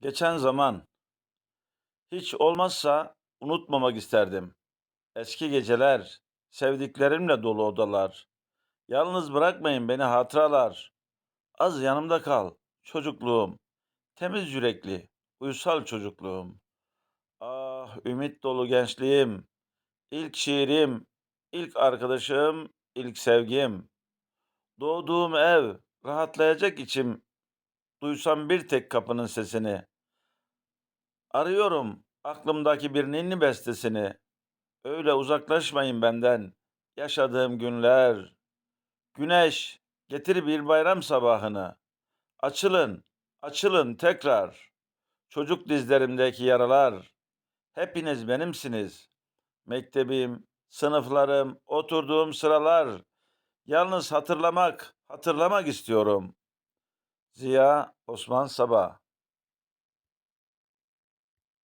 Geçen zaman. Hiç olmazsa unutmamak isterdim. Eski geceler, sevdiklerimle dolu odalar. Yalnız bırakmayın beni hatıralar. Az yanımda kal, çocukluğum. Temiz yürekli, uysal çocukluğum. Ah, ümit dolu gençliğim. İlk şiirim, ilk arkadaşım, ilk sevgim. Doğduğum ev, rahatlayacak içim. Duysam bir tek kapının sesini. Arıyorum aklımdaki bir ninni bestesini. Öyle uzaklaşmayın benden. Yaşadığım günler. Güneş, getir bir bayram sabahını. Açılın, açılın tekrar. Çocuk dizlerimdeki yaralar. Hepiniz benimsiniz. Mektebim, sınıflarım, oturduğum sıralar. Yalnız hatırlamak, hatırlamak istiyorum. Ziya Osman Sabah